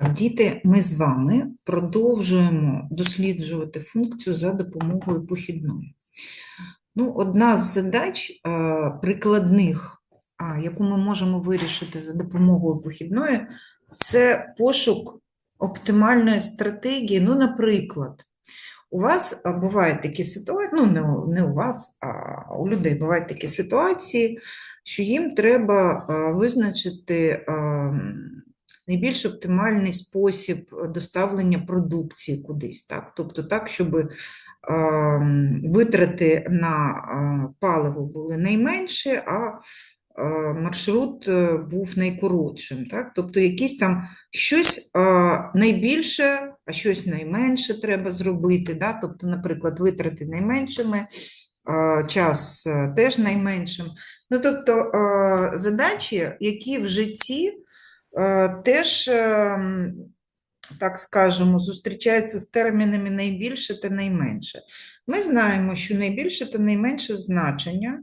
Так, Діти, ми з вами продовжуємо досліджувати функцію за допомогою похідної. Ну, одна з задач е, прикладних, яку ми можемо вирішити за допомогою похідної, це пошук оптимальної стратегії. Ну, наприклад, у вас бувають такі ситуації, ну, не, у- вас, а у людей бувають такі ситуації, що їм треба а, визначити а, м, найбільш оптимальний спосіб е, доставлення продукції кудись, так? Тобто так, щоб витрати на а, паливо були найменші, а а, маршрут е, був найкоротшим. Так? Тобто якісь там щось а, найбільше, а щось найменше треба зробити. Да? Тобто, наприклад, витрати найменшими, час е, теж найменшим. Ну, тобто задачі, які в житті е, теж, ем, так скажемо, зустрічаються з термінами найбільше та найменше. Ми знаємо, що найбільше та найменше значення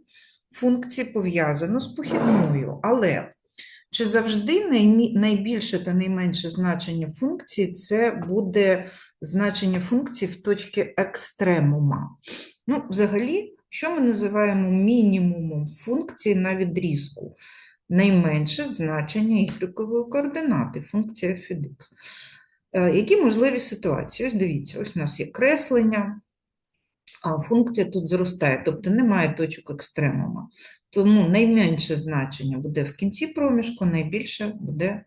функції пов'язано з похідною, але чи завжди найбільше та найменше значення функції це буде значення функції в точці екстремума? Ну, взагалі, що ми називаємо мінімумом функції на відрізку? Найменше значення ігрекової координати, функція f. Е, Які можливі ситуації? Ось дивіться, ось у нас є креслення, а функція тут зростає, тобто немає точок екстремума. Тому найменше значення буде в кінці проміжку, найбільше буде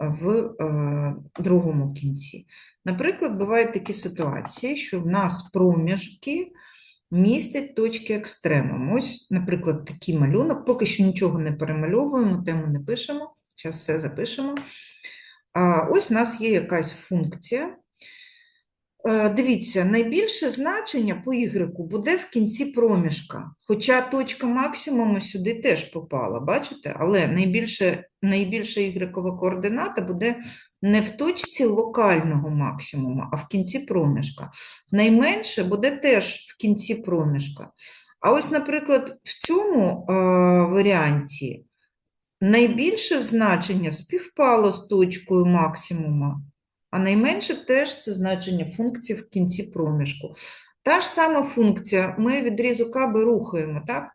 в е, другому кінці. Наприклад, бувають такі ситуації, що в нас проміжки містять точки екстремуму. Ось, наприклад, такий малюнок. Поки що нічого не перемальовуємо, тему не пишемо. Зараз все запишемо. А, ось у нас є якась функція. Е, Дивіться, найбільше значення по y буде в кінці проміжка, хоча точка максимуму сюди теж попала, бачите? Але найбільше, найбільша y координата буде не в точці локального максимуму, а в кінці проміжка. Найменше буде теж в кінці проміжка. А ось, наприклад, в цьому е, варіанті найбільше значення співпало з точкою максимума, а найменше теж це значення функції в кінці проміжку. Та ж сама функція, ми відрізок АБ рухаємо, так?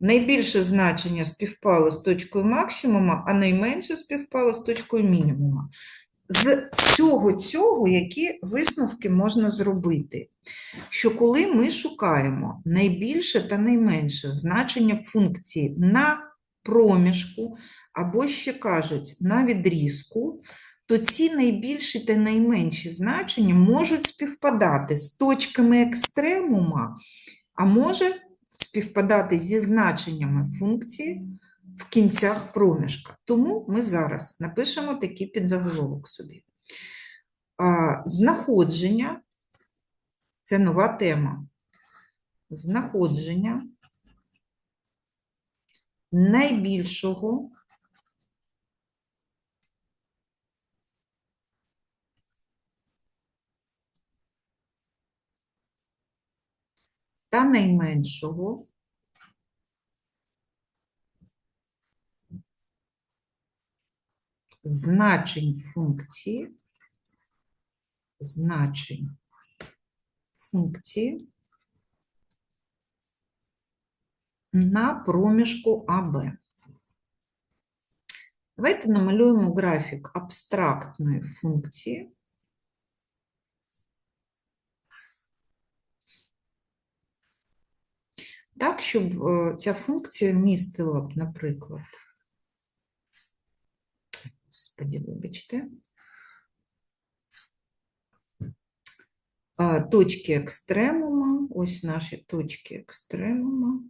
Найбільше значення співпало з точкою максимума, а найменше співпало з точкою мінімума. З всього цього, які висновки можна зробити? Що коли ми шукаємо найбільше та найменше значення функції на проміжку, або ще кажуть на відрізку, то ці найбільші та найменші значення можуть співпадати з точками екстремума, а може співпадати зі значеннями функції в кінцях проміжка. Тому ми зараз напишемо такий підзаголовок собі. Знаходження це нова тема. Знаходження найбільшого та найменшого значень функції, значень функції на проміжку АБ. Давайте намалюємо графік абстрактної функції. Так, щоб е, ця функція містила б, наприклад, Господи, вибачте, точки екстремума, ось наші точки екстремума.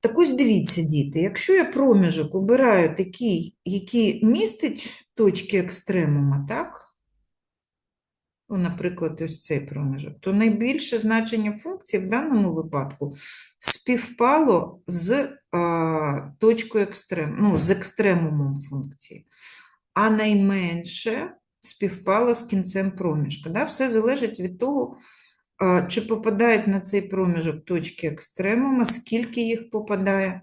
Так ось дивіться, діти, якщо я проміжок обираю такий, який містить точки екстремума, так? Наприклад, ось цей проміжок, то найбільше значення функції в даному випадку співпало з а, точкою екстрем, ну, з екстремумом функції, а найменше співпало з кінцем проміжка. Да? Все залежить від того, а, чи попадають на цей проміжок точки екстремума, скільки їх попадає,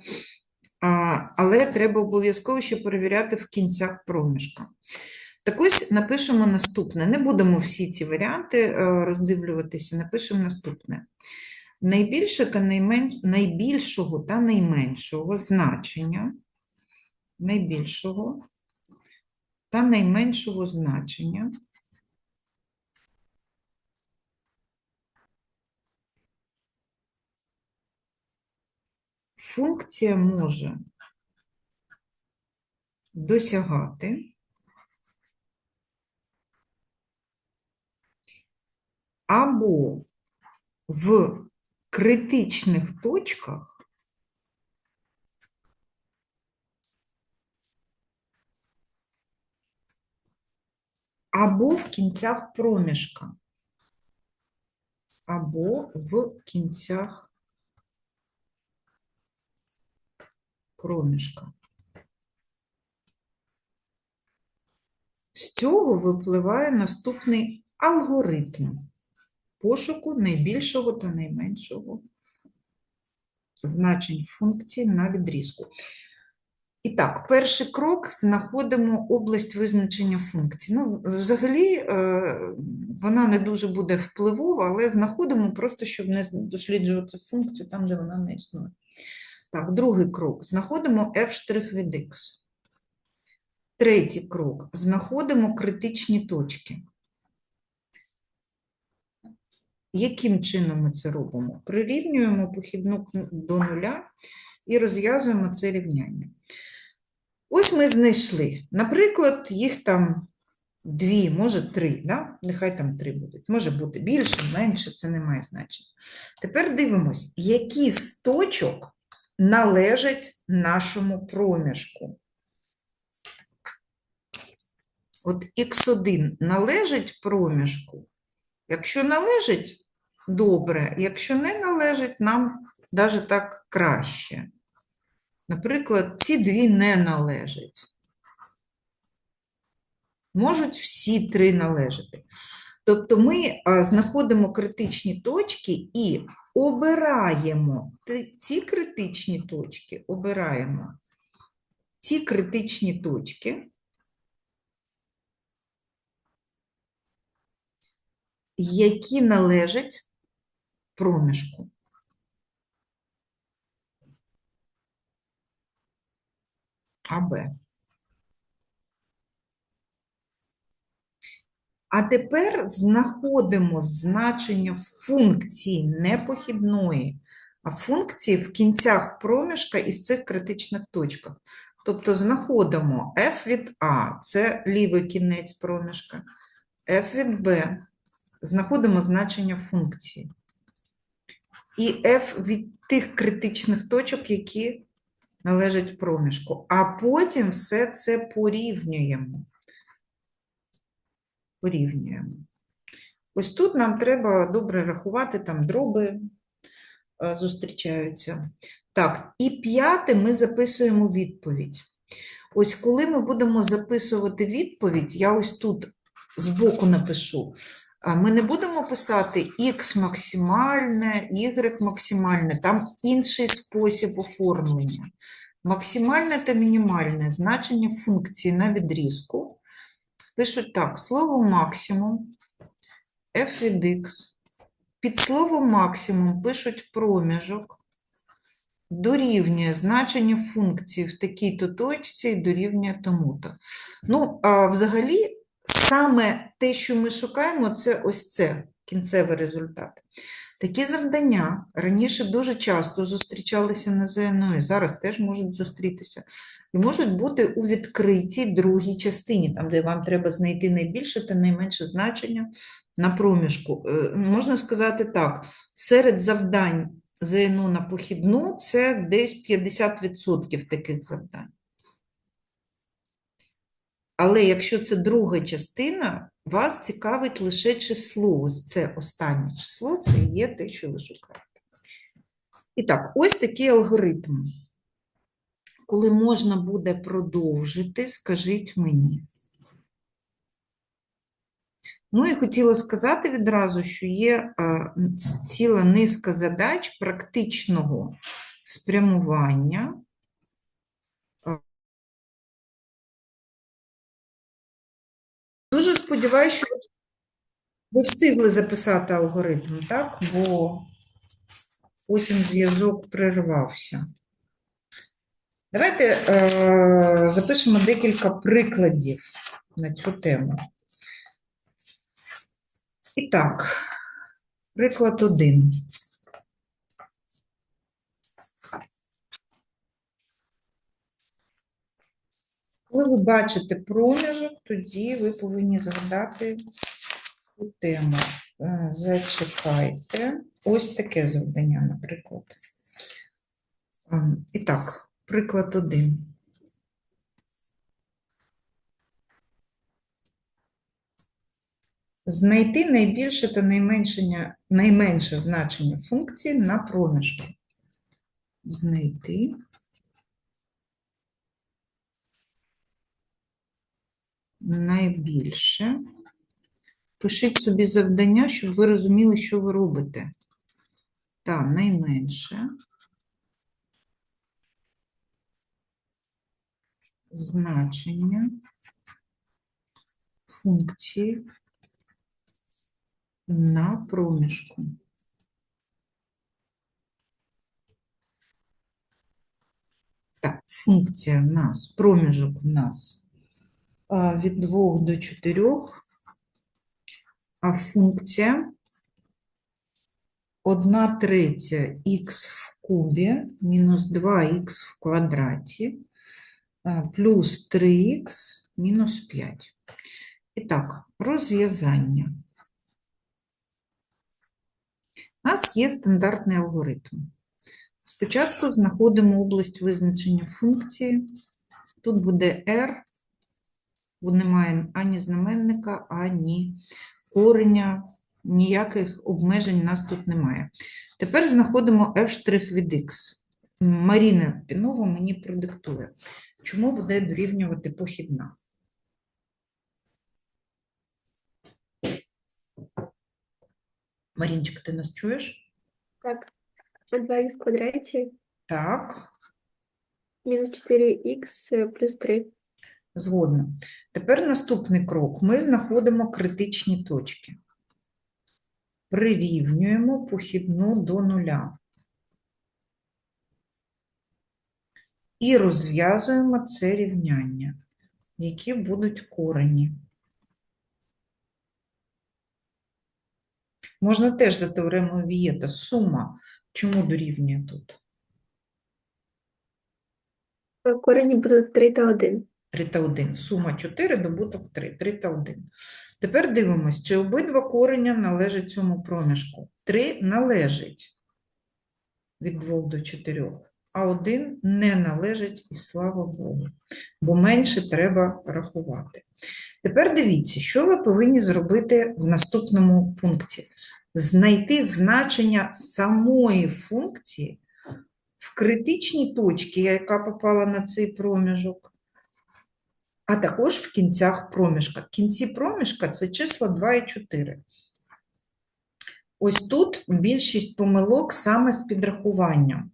а, але треба обов'язково ще перевіряти в кінцях проміжка. Так ось напишемо наступне. Не будемо всі ці варіанти е, роздивлюватися, напишемо наступне. Найбільше та найменш... Найбільшого та найменшого значення найбільшого та найменшого значення функція може досягати або в критичних точках або в кінцях проміжка, або в кінцях проміжка. З цього випливає наступний алгоритм пошуку найбільшого та найменшого значень функції на відрізку. І так, перший крок знаходимо область визначення функції. Ну, взагалі, е, вона не дуже буде впливова, але знаходимо просто, щоб не досліджувати функцію там, де вона не існує. Так, другий крок. Знаходимо f' від x. Третій крок. Знаходимо критичні точки. Яким чином ми це робимо? Прирівнюємо похідну до нуля і розв'язуємо це рівняння. Ось ми знайшли, наприклад, їх там дві, може три, да? нехай там три будуть. Може бути більше, менше, це не має значення. Тепер дивимось, які з точок належать нашому проміжку. От х1 належить проміжку. Якщо належить, добре, якщо не належить, нам навіть так краще. Наприклад, ці дві не належать. Можуть всі три належати. Тобто ми знаходимо критичні точки і обираємо ці критичні точки, обираємо ці критичні точки, які належать проміжку. АБ. А тепер знаходимо значення функції не похідної, а функції в кінцях проміжка і в цих критичних точках. Тобто знаходимо f від А, це лівий кінець проміжка, f від Б, знаходимо значення функції. І f від тих критичних точок, які належать проміжку. А потім все це порівнюємо. Порівнюємо. Ось тут нам треба добре рахувати, там дроби е, зустрічаються. Так, і п'яте ми записуємо відповідь. Ось коли ми будемо записувати відповідь, я ось тут збоку напишу. Ми не будемо писати x максимальне, y максимальне, там інший спосіб оформлення. Максимальне та мінімальне значення функції на відрізку. Пишуть так: слово максимум f від x. Під словом максимум пишуть проміжок, дорівнює значення функції в такій-то точці і дорівнює тому-то. Ну, а взагалі. Саме те, що ми шукаємо, це ось це кінцевий результат. Такі завдання раніше дуже часто зустрічалися на ЗНО, і зараз теж можуть зустрітися. І можуть бути у відкритій другій частині, там, де вам треба знайти найбільше та найменше значення на проміжку. Е, можна сказати так: серед завдань ЗНО на похідну це десь 50% таких завдань. Але якщо це друга частина, вас цікавить лише число. Це останнє число, це є те, що ви шукаєте. І так, ось такий алгоритм. Коли можна буде продовжити, скажіть мені. Ну і хотіла сказати відразу, що є ціла низка задач практичного спрямування Дуже сподіваюся, що ви встигли записати алгоритм, так? Бо потім зв'язок перервався. Давайте е, запишемо декілька прикладів на цю тему. І так, приклад один. Коли ви бачите проміжок, тоді ви повинні згадати цю тему. Е, Зачекайте. Ось таке завдання, наприклад. Ем, І так, приклад один. Знайти найбільше та найменше, найменше значення функції на проміжку. Знайти найбільше. Пишіть собі завдання, щоб ви розуміли, що ви робите. Та найменше. Значення функції на проміжку. Так, функція в нас, проміжок в нас від 2 до 4, а функція 1 третя х в кубі мінус 2х в квадраті плюс 3х мінус 5. І так, розв'язання. У нас є стандартний алгоритм. Спочатку знаходимо область визначення функції. Тут буде r, бо немає ані знаменника, ані кореня, ніяких обмежень у нас тут немає. Тепер знаходимо f' від x. Маріна Пінова мені продиктує, чому буде дорівнювати похідна. Марінчик, ти нас чуєш? Так, 2х в квадраті Так. мінус 4х плюс 3. Згодна. Тепер наступний крок. Ми знаходимо критичні точки. Прирівнюємо похідну до нуля. І розв'язуємо це рівняння, які будуть корені. Можна теж за теоремою Вієта сума. Чому дорівнює тут? Корені будуть 3 та 1. 3 та 1. Сума 4, добуток 3. 3 та 1. Тепер дивимось, чи обидва кореня належать цьому проміжку. 3 належить від 2 до 4, а 1 не належить, і слава Богу, бо менше треба рахувати. Тепер дивіться, що ви повинні зробити в наступному пункті. Знайти значення самої функції в критичній точці, яка попала на цей проміжок, а також в кінцях проміжка. Кінці проміжка – це числа 2 і 4. Ось тут більшість помилок саме з підрахуванням.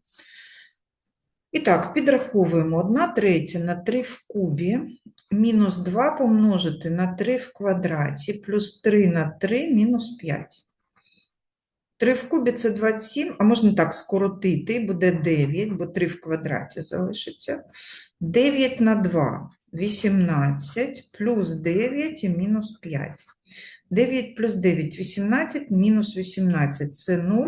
І так, підраховуємо 1 третя на 3 в кубі, мінус 2 помножити на 3 в квадраті, плюс 3 на 3, мінус 5. 3 в кубі – це 27, а можна так скоротити, буде 9, бо 3 в квадраті залишиться. 9 на 2 – 18, плюс 9 і мінус 5. 9 плюс 9 – 18, мінус 18 – це 0,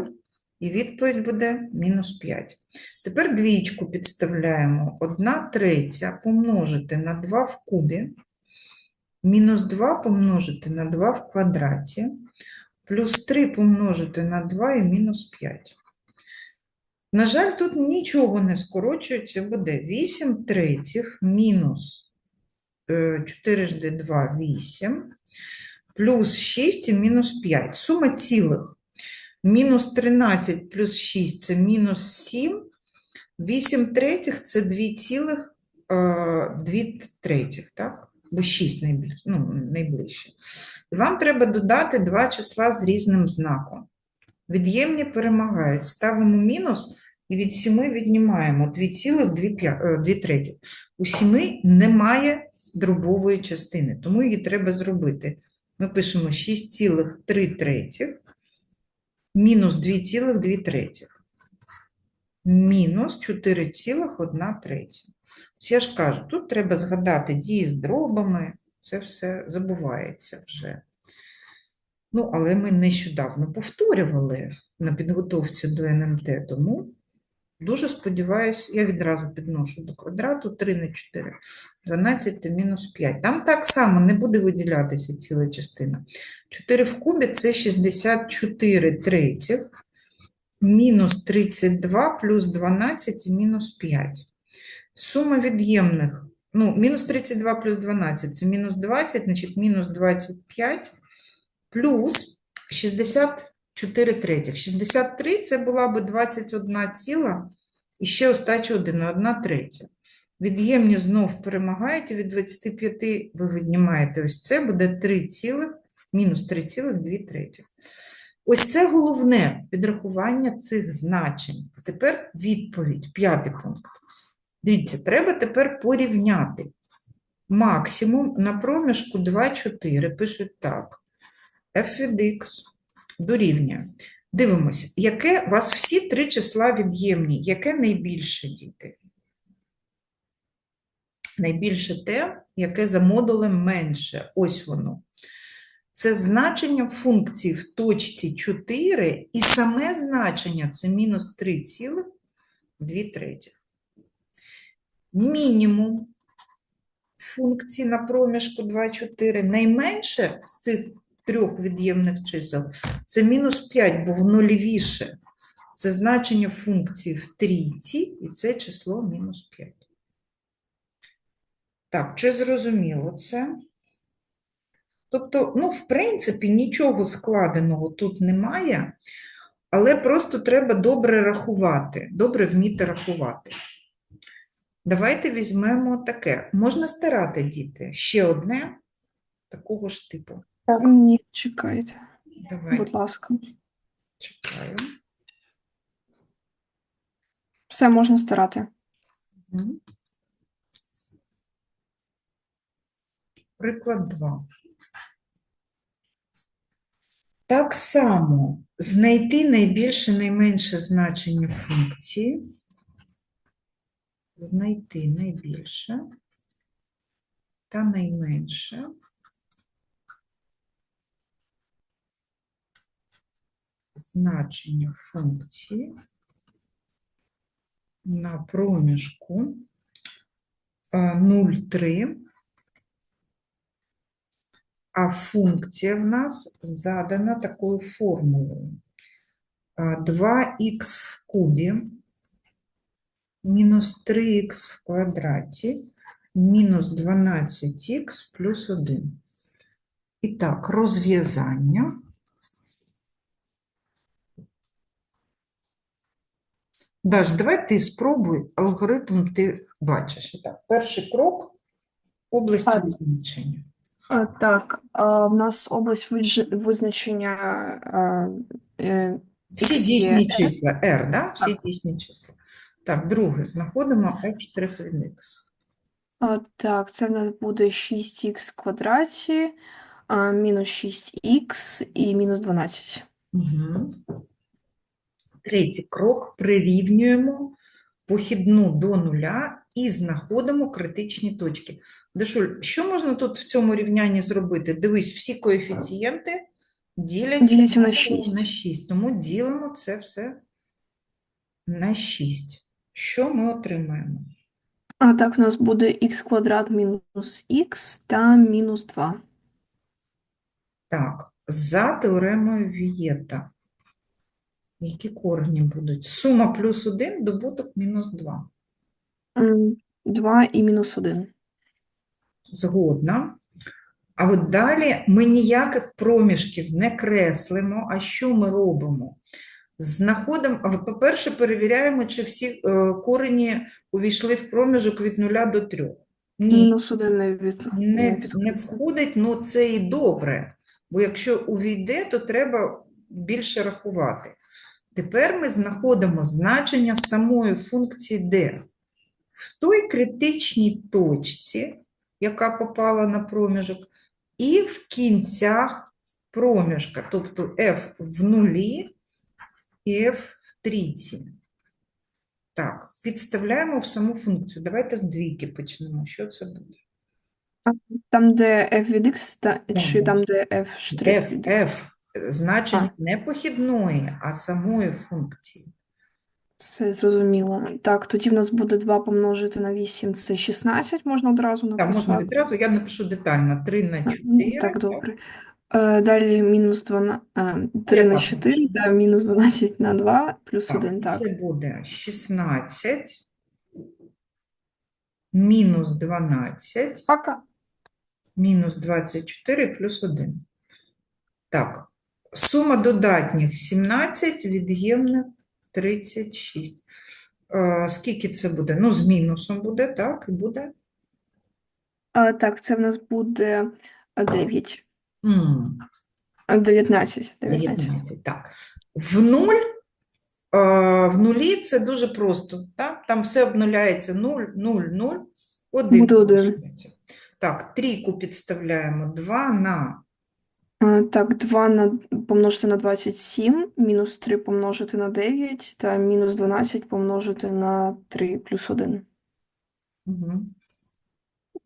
і відповідь буде мінус 5. Тепер двічку підставляємо. 1 третя помножити на 2 в кубі, мінус 2 помножити на 2 в квадраті, плюс 3 помножити на 2 і мінус 5. На жаль, тут нічого не скорочується, буде 8 третіх мінус 4 2 – 8, плюс 6 і мінус 5. Сума цілих. Мінус 13 плюс 6 – це мінус 7, 8 третіх – це 2 цілих 2 третіх, так? Бо 6 найближче, ну, найближче. І вам треба додати два числа з різним знаком. Від'ємні перемагають. Ставимо мінус і від 7 віднімаємо 2 цілих 2 треті. У 7 немає дробової частини, тому її треба зробити. Ми пишемо 6,3 третіх мінус 2,2 третіх мінус 4,1 третя. Я ж кажу, тут треба згадати дії з дробами, це все забувається вже. Ну, але ми нещодавно повторювали на підготовці до НМТ, тому дуже сподіваюся, я відразу підношу до квадрату 3 на 4, 12 та мінус 5. Там так само не буде виділятися ціла частина. 4 в кубі – це 64 третіх, мінус 32 плюс 12 і мінус 5. Сума від'ємних, ну, мінус 32 плюс 12 – це мінус 20, значить мінус 25 плюс 64 третіх. 63 – це була би 21 ціла і ще остача 1, 1 третя. Від'ємні знов перемагають, і від 25 ви віднімаєте ось це, буде 3 цілих, мінус 3,2 третіх. Ось це головне підрахування цих значень. Тепер відповідь, п'ятий пункт. Дивіться, треба тепер порівняти. Максимум на проміжку 2,4 пишуть так. f від x дорівнює. Дивимось, яке у вас всі три числа від'ємні, яке найбільше, діти? Найбільше те, яке за модулем менше. Ось воно. Це значення функції в точці 4, і саме значення це мінус 3,2 третіх. Мінімум функції на проміжку 2, 4. Найменше з цих трьох від'ємних чисел це мінус 5, бо воно лівіше. Це значення функції в трійці, і це число мінус 5. Так, чи зрозуміло це? Тобто, ну, в принципі, нічого складеного тут немає, але просто треба добре рахувати, добре вміти рахувати. Давайте візьмемо таке. Можна стирати, діти. Ще одне такого ж типу. Так. Ні, чекайте, Давай, будь ласка. чекаю. Все можна старати. Приклад 2. Так само знайти найбільше найменше значення функції. Знайти найбільше та найменше значення функції на проміжку а, 0,3, а функція в нас задана такою формулою. 2х в кубі мінус 3х в квадраті мінус 12х плюс 1. І так, розв'язання. Даш, давай ти спробуй, алгоритм ти бачиш. І Так, перший крок – області А. визначення. А, так, а, в нас область видж- визначення а, е, Всі дійсні числа, R, да? Всі дійсні числа. Так, друге, знаходимо f' від x. так, це в нас буде 6х в квадраті, а, мінус 6х і мінус 12. Угу. Третій крок – прирівнюємо похідну до нуля і знаходимо критичні точки. Дашуль, що можна тут в цьому рівнянні зробити? Дивись, всі коефіцієнти діляться Діляться на на 6. 6, тому ділимо це все на 6. Що ми отримаємо? А так, в нас буде х квадрат мінус х та мінус 2. Так, за теоремою Вієта. Які корені будуть? Сума плюс 1, добуток мінус 2. 2 і мінус 1. Згодна. А от далі ми ніяких проміжків не креслимо. А що ми робимо? Знаходимо, по-перше, перевіряємо, чи всі е, корені увійшли в проміжок від 0 до 3. Ні, Мінус 1 не, від... не не, входить, ну це і добре. Бо якщо увійде, то треба більше рахувати. Тепер ми знаходимо значення самої функції d. В той критичній точці, яка попала на проміжок, і в кінцях проміжка, тобто f в нулі f в трійці. Так, підставляємо в саму функцію. Давайте з двійки почнемо. Що це буде? Там, де f від x, та, чи там, де f штрих F, від F, е, значення не похідної, а самої функції. Все зрозуміло. Так, тоді в нас буде 2 помножити на 8, це 16, можна одразу Так, можна написати. відразу, я напишу детально. 3 на Ну, 4. Так, добре. Е, Далі мінус 12, е, 3 на так 4, та мінус 12 на 2, плюс Так, 1, так. Це буде 16 мінус 12 Пока. мінус 24 плюс 1. Так, сума додатніх 17, від'ємних 36. Е, Скільки це буде? Ну, з мінусом буде, так, і буде. Е, Так, це в нас буде 9. М, 19. 19. 19, так. В нуль, в нулі це дуже просто, так? Там все обнуляється 0, 0, 0, 1 Буде один. Так, трійку підставляємо 2 на Так, 2 на, помножити на 27, мінус 3 помножити на 9, та мінус 12 помножити на 3 плюс 1. Мгм.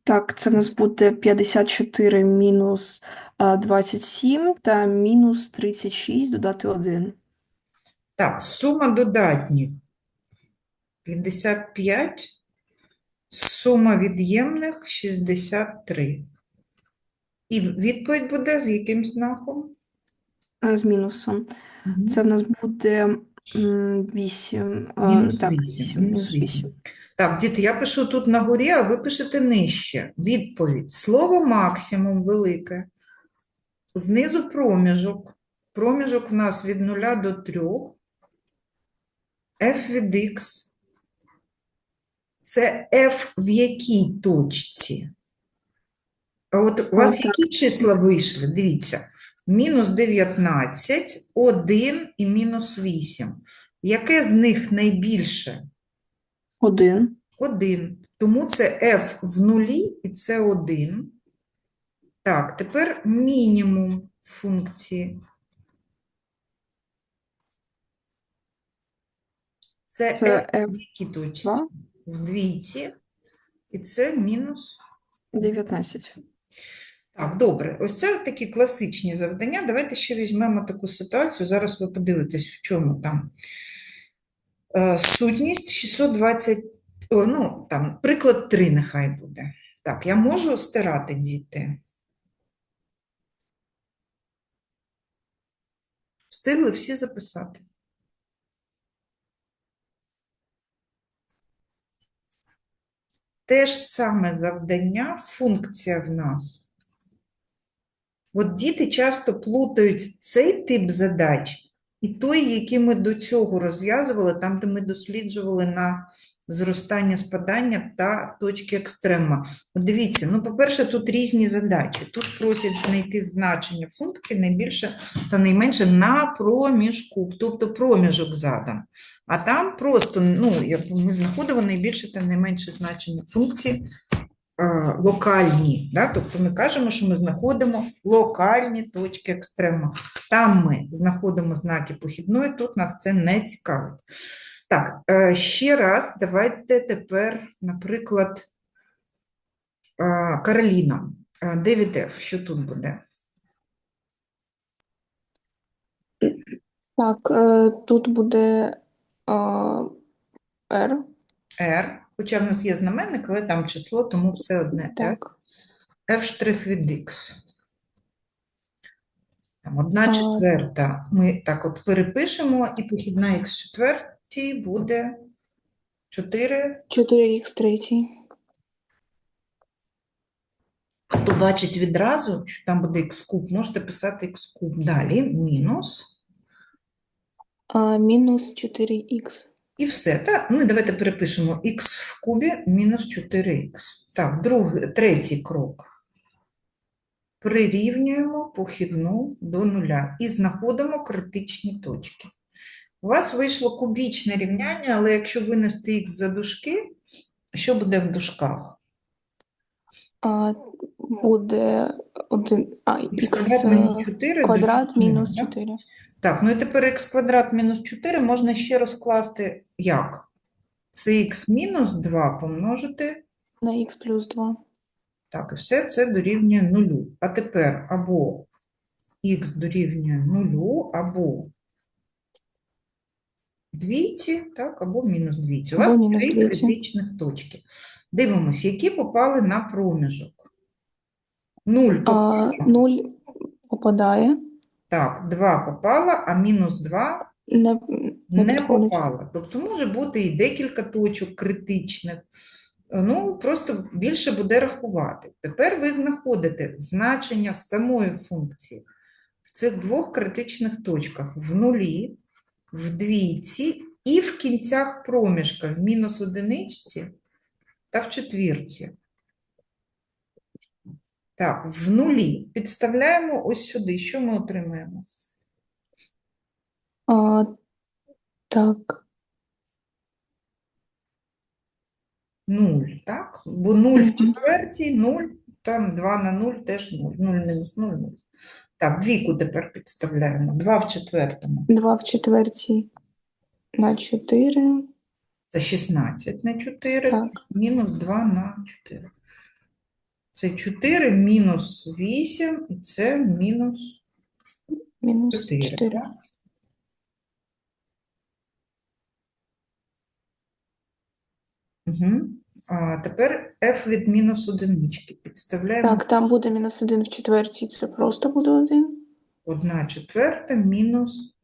Так, це в нас буде 54 мінус а, 27 та мінус 36 додати 1. Так, сума додатніх 55, сума від'ємних 63. І відповідь буде з яким знаком? З мінусом. Мгм. Це в нас буде 8. Мінус Так, 8, 8, мінус мінус 8. 8. Так, діти, я пишу тут на горі, а ви пишете нижче. Відповідь. Слово максимум велике. Знизу проміжок. Проміжок в нас від 0 до 3. f від x. Це f в якій точці? А от у вас які числа вийшли? Дивіться. Мінус 19, 1 і мінус 8. Яке з них найбільше? 1. 1. Тому це f в нулі і це 1. Так, тепер мінімум функції. Це Це f f в якій точці? два. В двійці. І це мінус. 19. Так, добре. Ось це такі класичні завдання. Давайте ще візьмемо таку ситуацію. Зараз ви подивитесь, в чому там. Е, Сутність 620, ну, там, приклад 3 нехай буде. Так, я можу стирати діти? Встигли всі записати? Те ж саме завдання, функція в нас. От діти часто плутають цей тип задач і той, який ми до цього розв'язували, там, де ми досліджували на зростання, спадання та точки екстрема. От дивіться, ну, по-перше, тут різні задачі. Тут просять знайти значення функції найбільше та найменше на проміжку, тобто проміжок задан. А там просто, ну, як ми знаходимо найбільше та найменше значення функції локальні. Да? Тобто ми кажемо, що ми знаходимо локальні точки екстрема. Там ми знаходимо знаки похідної, тут нас це не цікавить. Так, е, ще раз, давайте тепер, наприклад, е, Кароліна. Е, Девід Ф, що тут буде? Так, е, тут буде е, R, R, хоча в нас є знаменник, але там число, тому все одне. Так? так. f' від x. Там одна четверта. Ми так от перепишемо, і похідна x в четвертій буде 4. 4х третій. Хто бачить відразу, що там буде x куб, можете писати x куб. Далі мінус. А, мінус 4х. І все. Так? Ну давайте перепишемо x в кубі мінус 4х. Так, другий, третій крок. Прирівнюємо похідну до нуля і знаходимо критичні точки. У вас вийшло кубічне рівняння, але якщо винести х за дужки, що буде в дужках? Буде 1, а, Х квадрат мінус 4 квадрат мінус 4. Так, ну і тепер х квадрат мінус 4 можна ще розкласти як? Це х мінус 2 помножити, На х плюс 2. так, і все це дорівнює нулю. А тепер або х дорівнює нулю, або двійці, так, або мінус двійці. У вас три критичних точки. Дивимось, які попали на проміжок. 0 А, 0 попадає, так, 2 попала, а мінус 2 не, не не підходить. попала. Тобто може бути і декілька точок критичних. Ну, просто більше буде рахувати. Тепер ви знаходите значення самої функції в цих двох критичних точках в нулі, в двійці і в кінцях проміжка в мінус одиничці та в четвірці. Так, в нулі. Підставляємо ось сюди. Що ми отримаємо? А, так, 0, так? Бо 0 в четвертій, 0, там 2 на 0 теж 0. 0 мінус 0, 0. Так, двійку тепер підставляємо. 2 в четвертому. 2 в четвертій на 4. Це 16 на 4, Так. мінус 2 на 4. Це 4 мінус 8, і це мінус Мінус 4. 4. Угу. А тепер f від мінус одинички. Підставляємо Так, там буде мінус 1 в четвертій, це просто буде 1. 1 четверта мінус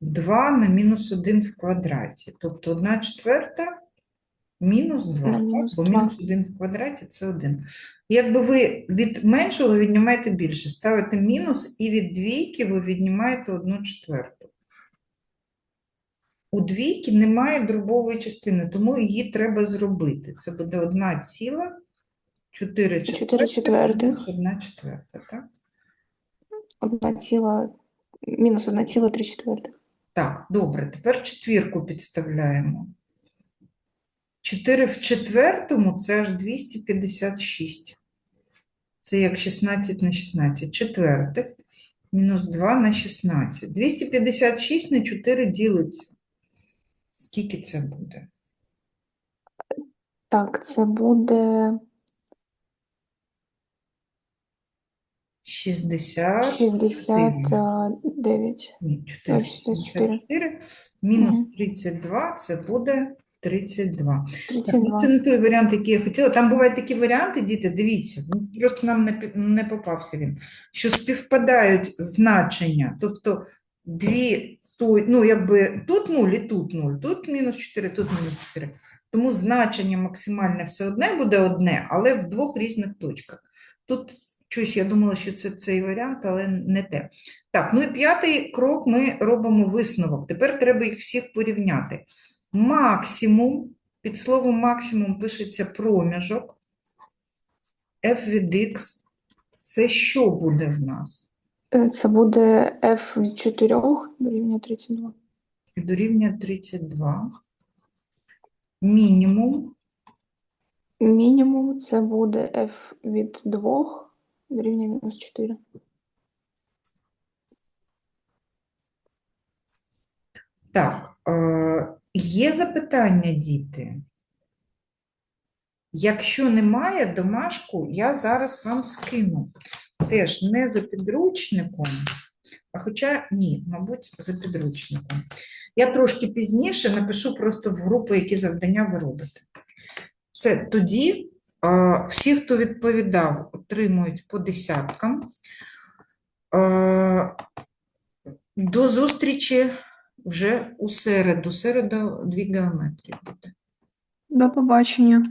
2 на мінус 1 в квадраті. Тобто 1 четверта мінус 2, На так? Бо мінус 1 в квадраті – це 1. Якби ви від меншого віднімаєте більше, ставите мінус, і від двійки ви віднімаєте 1 четверту. У двійки немає дробової частини, тому її треба зробити. Це буде 1 ціла, 4 4 четвертих. 1 четверта, так? 1 ціла, мінус 1 ціла 3 четвертих. Так, добре, тепер четвірку підставляємо. 4 в четвертому це аж 256. Це як 16 на 16. Четвертих мінус 2 на 16. 256 на 4 ділиться. Скільки це буде? Так, це буде 60, 69. ні, 4, 64. 64. Мінус 32 це буде 32. Так, ну, 32. Це не той варіант, який я хотіла. Там бувають такі варіанти, діти, дивіться, ну, просто нам не, не попався він, що співпадають значення, тобто дві, той, ну, якби тут 0 і тут 0, тут мінус 4, тут мінус 4. Тому значення максимальне все одне буде одне, але в двох різних точках. Тут щось я думала, що це цей варіант, але не те. Так, ну і п'ятий крок ми робимо висновок. Тепер треба їх всіх порівняти. Максимум, під словом максимум пишеться проміжок. f від x. Це що буде в нас? Е, Це буде f від 4 дорівнює 32. Дорівнює 32. Мінімум. Мінімум це буде f від 2 дорівнює мінус 4. Так, е, є запитання, діти? Якщо немає, домашку я зараз вам скину. Теж не за підручником, а хоча ні, мабуть, за підручником. Я трошки пізніше напишу просто в групу, які завдання ви робите. Все, тоді всі, хто відповідав, отримують по десяткам. До зустрічі вже у середу. Середа дві геометрії буде. До побачення.